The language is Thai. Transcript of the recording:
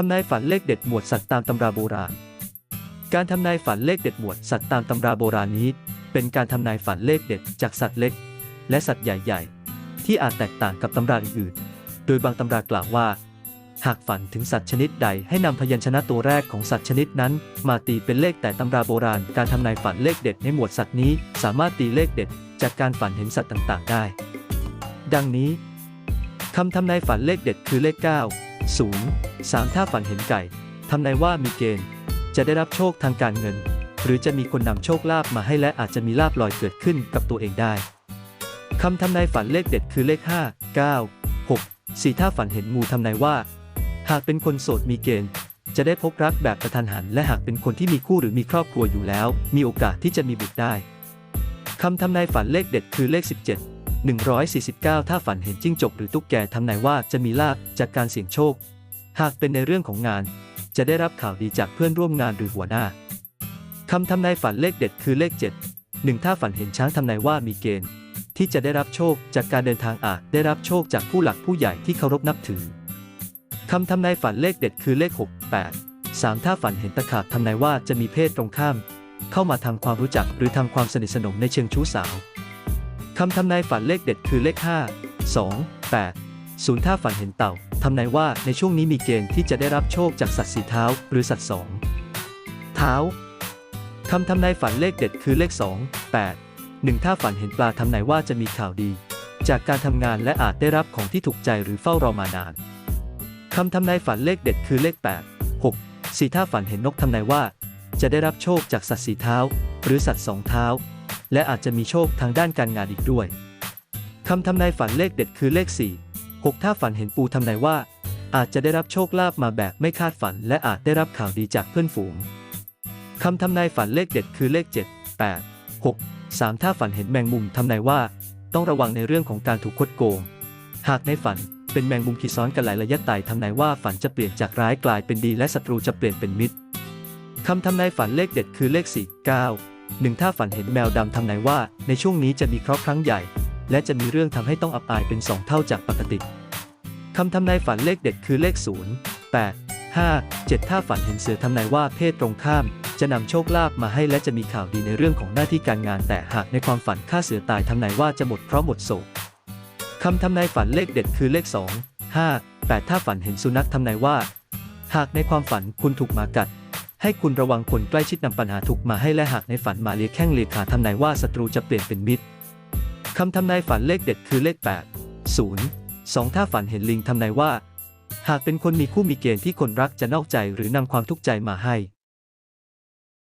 ทำนายฝันเลขเด็ดหมวดสัตว์ตามตำราโบราณ การทำนายฝันเลขเด็ดหมวดสัตว์ตามตำราโบราณนี้ เป็นการทำนายฝันเลขเด็ดจากสัตว์เล็ก และสัตว์ใหญ่ ๆ ที่อาจแตกต่างกับตำราอื่นๆ โดยบางตำรากล่าวว่า หากฝันถึงสัตว์ชนิดใดให้นำพยัญชนะตัวแรกของสัตว์ชนิดนั้น มาตีเป็นเลขแต่ตำราโบราณ การทำนายฝันเลขเด็ดในหมวดสัตว์นี้ สามารถตีเลขเด็ด จากการฝันเห็นสัตว์ต่างๆ ได้ ดังนี้คำทำนายฝันเลขเด็ดคือเลข 9 0 3ถ้าฝันเห็นไก่ ทำนายว่ามีเกณฑ์ จะได้รับโชคทางการเงิน หรือจะมีคนนำโชคลาภมาให้และอาจจะมีลาภลอยเกิดขึ้นกับตัวเองได้คำทำนายฝันเลขเด็ดคือเลข 5 9 6 4 ถ้าฝันเห็นงูทำนายว่า หากเป็นคนโสดมีเกณฑ์ จะได้พบรักแบบกระทันหัน และหากเป็นคนที่มีคู่หรือมีครอบครัวอยู่แล้ว มีโอกาสที่จะมีบุตรได้คำทำนายฝันเลขเด็ดคือเลข 17 149 ถ้าฝันเห็นจิ้งจกหรือตุ๊กแกทำนายว่าจะมีลาภจากการเสี่ยงโชค หากเป็นในเรื่องของงาน จะได้รับข่าวดีจากเพื่อนร่วมงานหรือหัวหน้าคำทำนายฝันเลขเด็ดคือเลข 7 1 ถ้าฝันเห็นช้างทำนายว่ามีเกณฑ์ ที่จะได้รับโชคจากการเดินทางอาจได้รับโชคจากผู้หลักผู้ใหญ่ที่เคารพนับถือคำทำนายฝันเลขเด็ดคือเลข 6 8 3 ถ้าฝันเห็นตะขาบทำนายว่าจะมีเพศตรงข้าม เข้ามาทำความรู้จักหรือทำความสนิทสนมในเชิงชู้สาว คำทำนายฝันเลขเด็ดคือเลข 5 2 8 0ถ้าฝันเห็นเต่าทำนายว่าในช่วงนี้มีเกณฑ์ที่จะได้รับโชคจากสัตว์สีเท้าหรือสัตว์สองเท้าคำทำนายฝันเลขเด็ดคือเลข 2 8 1 ถ้าฝันเห็นปลาทำนายว่าจะมีข่าวดี จากการทำงานและอาจได้รับของที่ถูกใจหรือเฝ้ารอมานานคำทำนายฝันเลขเด็ดคือเลข 8 6 4 ถ้าฝันเห็นนกทำนายว่า จะได้รับโชคจากสัตว์สีเท้า หรือสัตว์สองเท้า และอาจจะมีโชคทางด้านการงานอีกด้วยคำทำนายฝันเลขเด็ดคือเลข 4 6 ถ้าฝันเห็นปูทำนายว่า อาจจะได้รับโชคลาภมาแบบไม่คาดฝัน และอาจได้รับข่าวดีจากเพื่อนฝูงคำทำนายฝันเลขเด็ดคือเลข 7 8 6 3 ถ้าฝันเห็นแมงมุมทำนายว่า ต้องระวังในเรื่องของการถูกคดโกง หากในฝันเป็นแมงมุมขีซ้อนกันหลายระยะไต่ทำนายว่าฝันจะเปลี่ยนจากร้ายกลายเป็นดีและศัตรูจะเปลี่ยนเป็นมิตรคำทำนายฝันเลขเด็ดคือเลข 4 9 1ถ้าฝันเห็นแมวดำทำนายว่า ในช่วงนี้จะมีเคราะห์ครั้งใหญ่ และจะมีเรื่องทำให้ต้องอับอายเป็น 2 เท่าจากปกติคำทำนายฝันเลขเด็ดคือเลข 0 8 5 7 ถ้าฝันเห็นเสือทำนายว่าเพศตรงข้าม จะนำโชคลาภมาให้และจะมีข่าวดีในเรื่องของหน้าที่การงาน แต่หากในความฝันฆ่าเสือตายทำนายว่าจะหมดเพราะหมดโศกคำทำนายฝันเลขเด็ดคือเลข 2 5 8 ถ้าฝันเห็นสุนัขทำนายว่า หากในความฝันคุณถูกหมากัด ให้คุณระวังคนใกล้ชิดนำปัญหาถูกมาให้และหากในฝันมาเลียแข้งเลียขาทำนายว่าศัตรูจะเปลี่ยนเป็นมิตรคำทำนายฝันเลขเด็ดคือเลข 8 0 2 ถ้าฝันเห็นลิงทำนายว่า หากเป็นคนมีคู่มีเกณฑ์ที่คนรักจะนอกใจหรือนำความทุกข์ใจมาให้